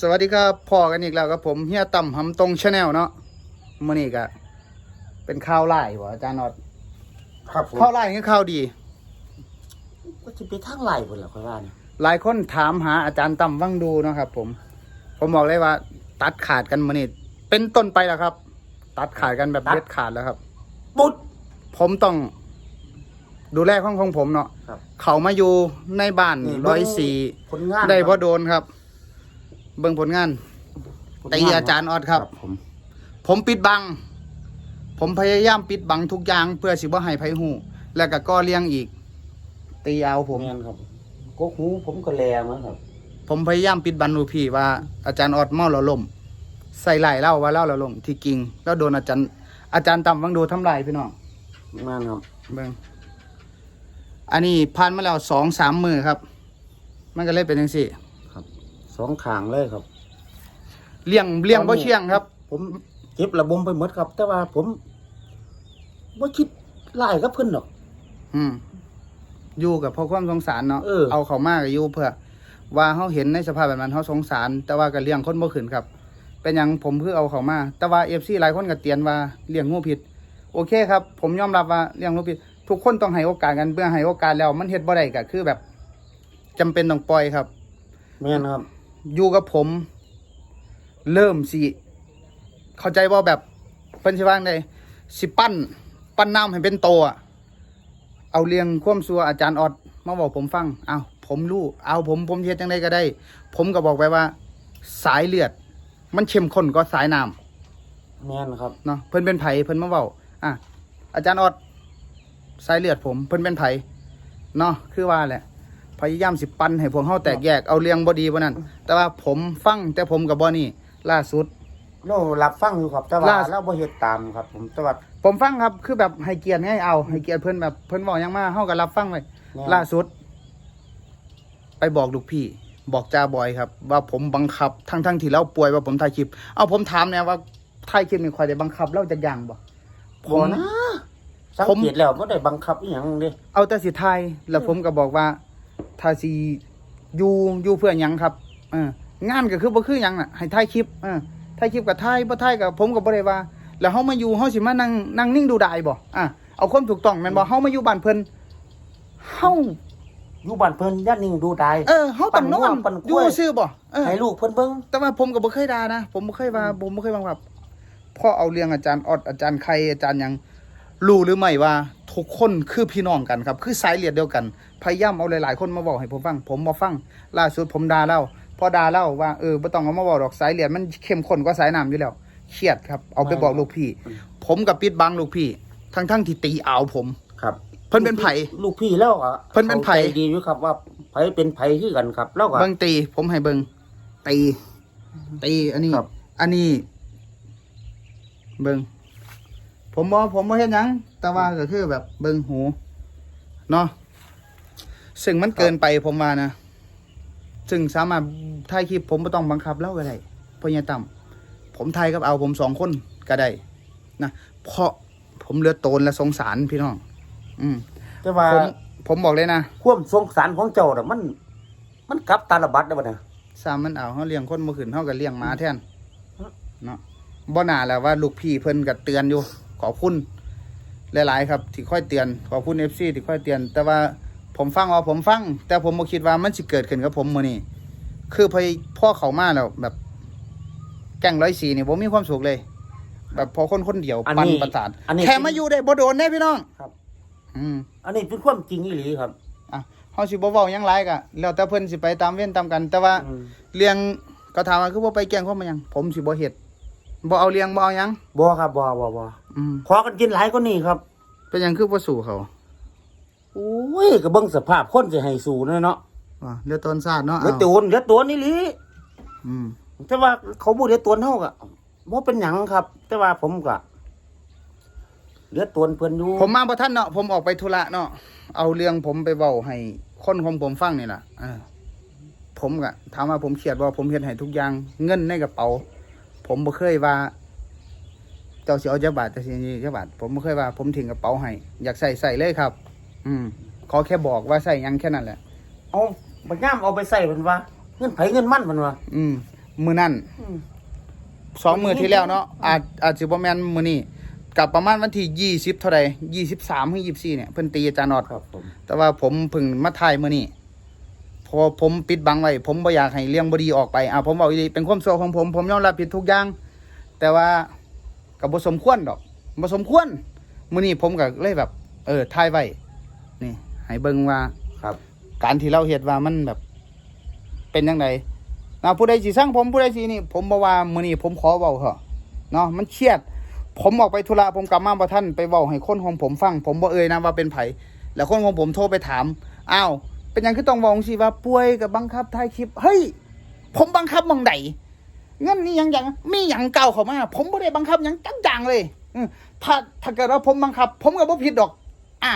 สวัสดีครับพ่อกันอีกแล้วกับผมเฮียต่ำหำตรงชาแนลเนาะมื่อนี้ก็เป็นข่าวไล่บ่อาจารย์นอดครับผมข่าวไล่คือข่าวดี ก็จะไปทางไหลบนหลักว่าเนี่ยหลายคนถามหาอาจารย์ต่ำวังดูเนาะครับ ผม ผมบอกเลยว่า ตัดขาดกันมื่อนี้เป็นต้นไปแล้วครับ ตัดขาดกันแบบเด็ดขาดแล้วครับ ปุ๊ดผมต้องดูแลของของผมเนาะครับ เขามาอยู่ในบ้านนี่ร้อยเบิ่งสี่ผลงานได้คบ่รับโดนครับ เบิ่งผลงานผลงนตีอาจารย์ออดครับ ผมผมปิดบัง ผมพยายามปิดบังทุกอย่าง เพื่อสิบ่ให้ไผหูแล้วก็ก่อเลี้ยงอีก ตีเอาผม แม่นครับกกหูผมก็แลมั้งครับ ผมพยายามปิดบังลูกพี่ว่าอาจารย์ออดเมาแล้วล่ม ใส่ไหลเล่าว่าเล่าแล้วล่มที่จริงแล้วโดนอาจารย์อาจารย์ต่ำวังดูทำลายพี่น้อง แม่นครับ เบิ่งอันนี้ผ่านมาแล้วสองสามมือครับ มันก็เลยเป็นจังซี่ สองขางเลยครับ เลี้ยงเลี้ยงบ่เชียงครับ ผมเก็บระบมไปหมดครับ แต่ว่าผมว่าคิดไล่กับเพิ่นหรอก อืมอยู่กับเพราะความสงสารเนาะเออ เอาเขามากกับอยู่เพื่อ ว่าเขาเห็นในสภาพแบบนั้นเขาสงสาร แต่ว่าก็เลี้ยงคนบ่ขึ้นครับ เป็นหยังผมเพื่อเอาเขามา แต่ว่าเอฟซีหลายคนก็เตียนว่าเลี้ยงงูผิด โอเคครับ ผมยอมรับว่าเลี้ยงงูผิด ทุกคนต้องให้โอกาสกันเพื่อให้โอกาสแล้ว มันเฮ็ดบ่ได้ก็คือแบบจำเป็นต้องปล่อยครับ แม่นครับ อยู่กับผม เริ่มสิ เข้าใจว่าแบบเป็นสิว่างได้สิปั้น ปั้นน้ำให้เป็นโตอะเอาเรียงความซัวอาจารย์ออดมาบอกผมฟัง เอาผมรู้ เอาผมผมเฮ็ดจังไดก็ได้ ผมก็บอกไปว่า สายเลือด มันเข้มข้นก็สายน้แม่นครับำเนาะเพิ่นเป็นไผเพิ่นมาเว้าอะอาจารย์ออดสายเลือดผม เพิ่นเป็นไผเนาะคือว่าแหละ พยายามสิปั้นให้พวกเฮาแตกแยกเอาเรียงบ่ดีบ่นั่นแต่ว่าผมฟังแต่ผมกับบ่นี่ล่าสุด เรารับฟังอยู่ครับแต่ว่าล่าเราบ่เฮ็ดตามครับ ผมแต่ว่า ผมฟังครับคือแบบให้เกียรติให้เอา ให้เกียรติเพิ่นแบบเพิ่นบอกหยังมาเฮาก็รับฟังไว้แม่น ล่าสุด ไปบอกลูกพี่ บอกจ้าบอยครับ ว่าผมบังคับทั้งทั้งที่เราป่วยว่าผมถ่ายคลิป เอาผมถามเนี่ยว่าถ่ายคลิปนี่ใครได้บังคับเราจะยังบ่ผบ่มนะสังผม เกตแล้วบ่ได้บังคับอีหยังเด้เอาแต่สิถ่ายแล้วผมก็บอกว่า ถ้าสิอยู่อยู่เพื่อหยังครับเอองานก็คือบ่คือหยังน่ะให้ถ่ายคลิปเออถ่ายคลิปกับถ่ายบ่ถ่ายกับผมก็บ่ได้ว่า แล้วเฮามาอยู่เฮาสิมานั่งนั่งนิ่งดูดายบ่อะเอาความถูกต้องแม่นบ่เฮามาอยู่บ้านเพิ่นเฮาอยู่บ้านเพิ่นย่านนิ่งดูได้เออเฮาต้องนอนปั่นอกล้วยยู่ซื่อบ่เออ ให้ลูกเพิ่นเบิ่ง แต่ว่าผมก็บ่เคยด่านะ ผมบ่เคยว่า ผมบ่เคยบังคับพ่อเอาเรื่องอาจารย์ออดอาจารย์ใครอาจารย์หยังรู้หรือไม่ว่า ทุกคนคือพี่น้องกันครับ คือสายเลือดเดียวกัน พยายามเอาหลายๆ คนมาบอกให้ผมฟัง ผมบ่ฟัง ล่าสุดผมด่าเล่าพอด่าเล่าว่าเออบ่ต้องเอามาบอกดอกสายเลือดมันเข้มข้นกว่าสายน้ำอยู่แล้วเครียดครับ เอาไปบอกลูกพี่ ผมกับปิดบังลูกพี่ ทั้งๆที่ตีเอาผม ครับ เพิ่นเป็นไผลูกพี่แล้วอะเพิ่นเป็นไผข้าใจดีอยู่ครับว่าไผเป็นไผคือกันครับแล้วก็เบิ่งตี ผมให้เบิ่งตี ตีอันนี้ครับอันนี้ เบิ่งผมบ่ผมบ่เฮ็ดหยัง แต่ว่าก็คือแบบเบิ่งหูเนาะซึ่งมันเกินไปผมว่านะซึ่งสามารถถ่ายคลิปผมบ่ต้องบังคับเล่าก็ได้เพราะยังต่ำผมถ่ายกับเอาผมสองคนก็ได้นะเพราะผมเหลือโตนและสงสารพี่น้อง อืมแต่ว่าผมผมบอกเลยนะความสงสารของเจ้าน่ะมัน มันกลับตาลบัดได้บ่เนี่ยสามมันเอาเฮาเลี้ยงคนบ่ขึ้นเฮาก็เลี้ยงหมาแทนเนาะบ่น่าแล้วว่าลูกพี่เพิ่นก็เตือนอยู่ ขอบคุณ หลาย ๆ ครับที่ค่อยเตือนขอบคุณ FC ที่ค่อยเตือน แต่ว่าผมฟังว่าผมฟัง แต่ผมบ่คิดว่ามันสิเกิดขึ้นกับผมมื้อนี้คือพอพ่อเขามาแล้วแบบแก่งร้อยสีนี่ผมมีความสุขเลย แบบพอคนคนเดียวอันปั่นนี้ประสาทอันนี้ แค่มาอยู่ได้บ่โดนแน่พี่น้องครับ อืม อันนี้เป็นความจริงอีหลีครับ อะเฮาสิบ่เว้าหยังหลายก็แล้วแต่เพิ่นสิไปตามเว้นตามกัน แต่ว่าอืมเลี้ยงก็ถามว่าคือบ่ไปแกล้งเขามาหยัง ผมสิบ่เฮ็ดบ่เอาเลี้ยงบ่เอาหยังบ่ครับบ่บ่บ่ อืมขอกันกินหลายกว่านี้ครับเป็นหยังคือบ่สู้เขาโอ้ยก็เบิ่งสภาพคนสิให้สู้เนาะเนาะว่าเรือตนซาดเนาะเหลือเอาตัวเหลือตัวนี่หลีอืมแต่ว่าเขาบ่เหลือตัวเฮาก็บ่เป็นหยังครับ แต่ว่าผมก็เหลือตัวเพิ่นอยู่ผมมาบ่ทันเนาะผมออกไปธุระเนาะเอาเรื่องผมไปเว้าให้คนของผมฟังนี่ล่ะเออผมก็ถามว่าผมเครียดบ่ผมเฮ็ดให้ทุกอย่างเงินในกระเป๋า ผมบ่เคยว่า เจ้าสิเอาจักบาทเจ้าสิเอาจักบาทผมบ่เคยว่า ผมทิ้งกระเป๋าให้อยากใส่ใส่เลยครับ อืมขอแค่บอกว่าใส่หยังแค่นั้นแหละ เอาบักย่ามเอาไปใส่เพิ่นว่า เงินไผเงินมันเพิ่นว่า อืมมือนั่นอืม สองมือที่แล้วเนาะอาจอาจสิบ่แม่นมือนี้กับประมาณวันที่ยี่สิบเท่าใดยี่สิบสามถึงยี่สิบสี่เนี่ยเพิ่นตีอาจารย์นอด ครับผม แต่ว่าผมเพึ่งมาถ่ายมื้อนี้เพอผมปิดบังไว้ ผมบ่อยากให้เรื่องบ่ดีออกไป อ่าผมบอกอีหลีเป็นความชั่วของผม ผมยอมรับผิดทุกอย่าง แต่ว่า ก็บ่สมควรดอกบ่สมควรมื้อนี้ผมก็เลยแบบ เออถ่ายไว้นี่ให้เบิ่งว่าครับ การที่เราเฮ็ดว่ามันแบบ เป็นจังไดนะผู้ใดสิสั่งผมผู้ใดสินี่ ผมบ่ว่ามื้อนี้ผมขอเว้าเถอะเนาะมันเครียด ผมออกไปธุระผมกลับมาบ่ทันไปเว้าให้คนของผมฟัง ผมบ่เอ่ยนะว่าเป็นไผแล้วคนของผมโทรไปถามอ้าวเป็นหยังคือต้องเว้าจังซี่ว่าป่วยกับบังคับถ่ายคลิปเฮ้ยผมบังคับหม่องใด เงินนี่หยังหยังมีหยังเก่าเข้ามา ผมบ่ได้บังคับหยังจังจังเลยอืมถ้าถ้าเกิดว่าผมบังคับ ผมก็บ่ผิดดอก อะ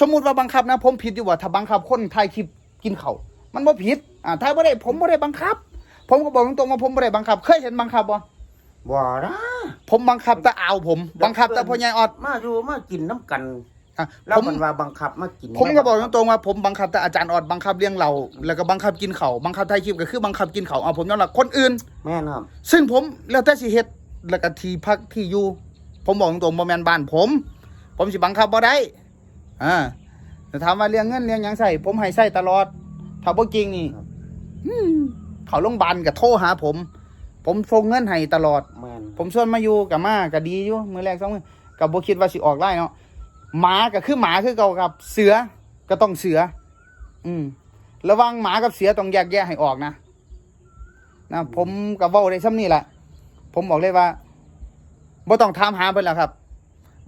สมมุติว่าบังคับนะ ผมผิดอยู่ว่าถ้าบังคับคนถ่ายคลิปกินเขาวมันบ่ผิด อ่าถ้าบ่ได้ ผมบ่ได้บังคับ ผมก็บอกตรงๆว่าผมบ่ได้บังคับ เคยเห็นบังคับบ่บ่นะผมบังคับแต่เอาวผม บังคับแต่พ่อใหญ่ออดมาอยู่มากินน้ำกัน อะแล้วผมมันว่าบังคับมากินผมก็บอกตรงๆว่าผมบังคับแต่อาจารย์ออดบังคับเลี้ยงเรา แล้วก็บังคับกินเขาวบังคับถ่ายคลิปก็คือบังคับกินเขาวเอาผมยอมรับคนอื่น แม่นครับ ซึ่งผมแล้วแต่สิเฮ็ดแล้วก็ที่พักที่อยู่ผมบอกตรงๆบ่แม่นบ้านผม ผมสิบังคับบ่ได้อ่าแต่ถามว่าเลี้ยงเงินเลี้ยงหยังใส่ผมให้ใส่ตลอดถ้าบ่จริงนี่อืมเขาโรงพยาบาลก็โทรหาผม ผมส่งเงินให้ตลอด แม่นผมชวนมาอยู่กับมาก็ดีอยู่มือแรกสองมือกับบ่คิดว่าสิออกไล่เนาะ หมาก็คือหมาคือเก่าครับเสือก็ต้องเสือ อืม ระหวังหมากับเสือต้องแยกแยะให้ออกนะนะผมกับเว้าได้ซ้ำนี่แหละ ผมบอกเลยว่าบ่ต้องถามหาเพิ่นแล้วครับ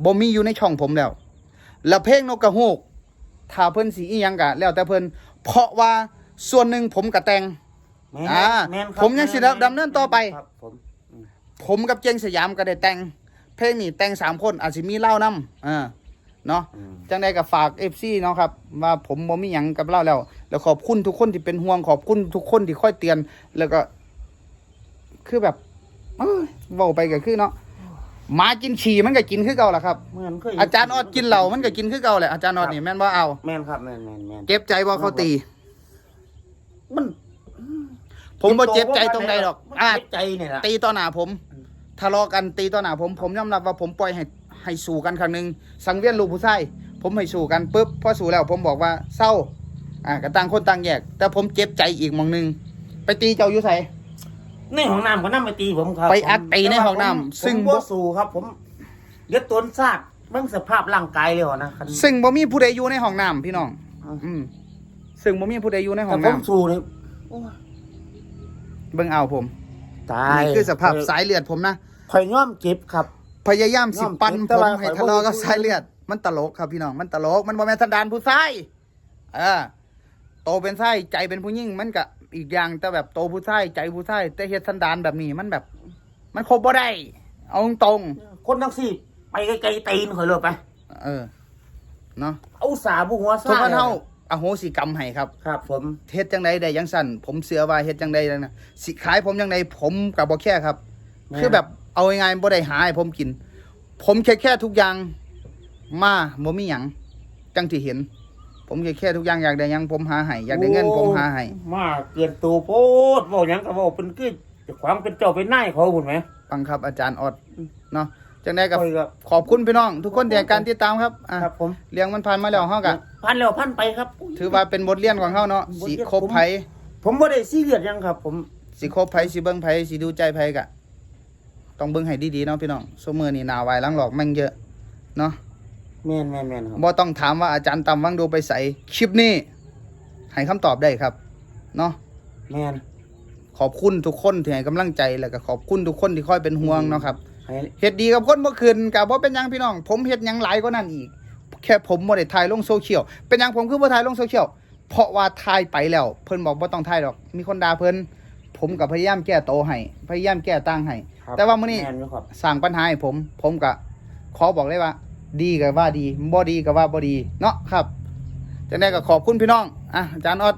บ่มีอยู่ในช่องผมแล้ว แล้วเพลงนกกระฮูกถ้าเพิ่นสิอีหยังก็แล้วแต่เพิ่นเพราะว่าส่วนหนึ่งผมก็แต่งแม่นอ่าแม่นครับผมยังสิดำเนินต่อไปครับผมผมกับเจงสยามก็ได้แต่ง เพลงนี้แต่งสามคนอาจสิมีเล่านํอ่า เนาะอืมจังใดก็ฝากเอฟซีเนาะครับว่าผมบ่มีหยังกับเล่าแล้ว แล้วขอบคุณทุกคนที่เป็นห่วงขอบคุณทุกคนที่คอยเตือน แล้วก็ คือแบบเอ้ยเว้าไปก็คือเนาะหมากินฉี่มันก็กินคือเก่าล่ะครับ เหมือนเคยอาจารย์ออดกินเหล้ามันก็กินคือเก่าแหละอาจารย์ออดนี่แม่นบ่เอาแม่นครับแม่นแม่นแม่นเจ็บใจบ่เขาตี มัน ผมบ่เจ็บใจตรงใดหรอกมันอ่าเจ็บใจเนี่ยล่ะตีต่อหน้าผมทะเลาะกันตีต่อหน้าผมผมยอมรับว่าผมปล่อยให้ ให้สู้กันครั้งหนึ่งสังเวียนลูกผู้ชายผมให้สู้กันปุ๊บพอสู้แล้วผมบอกว่าเศร้าอ่าก็ต่างคนต่างแยก แต่ผมเจ็บใจอีกหมองหนึงไปตีเจ้าอยู่ไสในห้องน้ำก็นั่งไปตีผมครับไปอัดตีในห้องน้ำผมซึ่งผมบ่สู้ครับ ผมเดี๋ยวตัวซากเบิ่งสภาพร่างกายเลยเหรอนะคันซึ่งบ่มีผู้ใดอยู่ในห้องน้ำพี่น้องอ่าอืมซึ่งบ่มีผู้ใดอยู่ในห้แต่องผมน้ำสู้นี่โอ้ยเบิ่งเอาผมตายนี่คือสภาพสายเลือดผมนะข่อยย่อมเจ็บครับ พยายามสิน้อมปั้นเจ็บผแต่มว่าให้ข่อยบ่ทะเลาะกับรู้สายเลือด มันตลกครับพี่น้อง มันตลก มันบ่แม่นสันดานผู้ชายเออโตเป็นชายใจเป็นผู้หญิงมันก็อีกอย่างแต่แบบโตผู้ชายใจผู้ชายแต่เฮ็ดสันดานแบบนี้มันแบบ มันคบบ่ได้ เอาตรงคนทั้งสี่ไปไกลๆตีนข่อยเลยไปๆเออเนาะเอาสาบุหัวทุกซ่าคนเฮาอโหสิกรรมให้ครับ ครับ ผมเฮ็ดจังใดได้จังสั่นผมเสือว่าเฮ็ดจังใดนะสิขายผมจังใดผมก็บ่แค่ครับ คือแบบ เอาง่ายๆบ่ได้หาให้ผมกิน ผมแค่แค่ทุกอย่างมาบ่มีหยังจังที่เห็น ผมแค่แค่ทุกอย่างอยากได้หยังผมหาให้อยากได้เงินผมหาให้มาเกินตัวโพดเว้าหยังก็เว้าเป็นคือความเป็นเจ้าเป็นนายเขาพุ่นไหม ฟังครับอาจารย์ออดเนาะจังได้กับข่อยก็ขอบคุณพี่น้อง ทุกคนที่ให้การติดตามครับอะครับผมเลี้ยงมันผ่านมาแล้วเฮาก็พันแล้วพันไปครับ ถือว่าเป็นบทเรียนของเฮาเนาะสิคบไผผมบ่ได้ซีเรียสหยังครับ ผม สิคบไผสิเบิ่งไผสิดูใจไผก็ ต้องเบิ่งให้ดีๆเนาะพี่น้องซุมื้อนี้หน้าไวายหลังหลอกแม่งเยอะเนาะแม่นแม่นแม่นครับบ่ต้องถามว่าอาจารย์ตำวังดูไปใส่คลิปนี้ให้คำตอบได้ครับเนาะแม่นขอบคุณทุกคนที่ให้กำลังใจแล้วก็ขอบคุณทุกคนที่คอยเป็นห่วงเนาะครับให้เฮ็ดดีกับคนเมื่อคืนกับบ่เป็นหยังพี่น้อง ผมเฮ็ดหยังหลายกว่านั้นอีก แค่ผมบ่ได้ถ่ายลงโซเชียลเป็นหยังผมคือบ่ถ่ายลงโซเชียลเพราะว่าถ่ายไปแล้ว เพิ่นบอกบ่ต้องถ่ายดอก มีคนด่าเพิ่น ผมก็พยายามแก้โตวให้พยายามแก้ต่างให้ครับแต่ว่ามื้อนี้แม่นอยู่ครับสร้างปัญหาให้ผม ผมก็ขอบอกเลยว่า ดีก็ว่าดีบ่ดีก็ว่าบ่ดี เนาะครับจังได๋ก็ขอบคุณพี่น้องอะอาจารย์ออด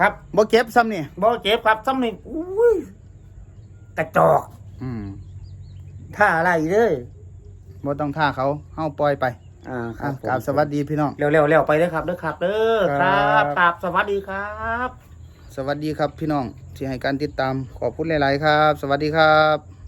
ครับบ่เก็บซ้ำนี่บ่เจ็บครับซ้ำนี่อุ้ยกระจอกอืมท่าอะไรเด้อบ่ต้องท่าเขาเฮาปล่อยไปอ่าคอะรับผมกราบสวัสดีพี่น้อง เร็วๆเร็วไปเด้อครับเด้อครับเด้อคครัรับบครับสวัสดีครับ สวัสดีครับพี่น้องที่ให้การติดตามขอบคุณหลาย ๆ ครับ สวัสดีครับ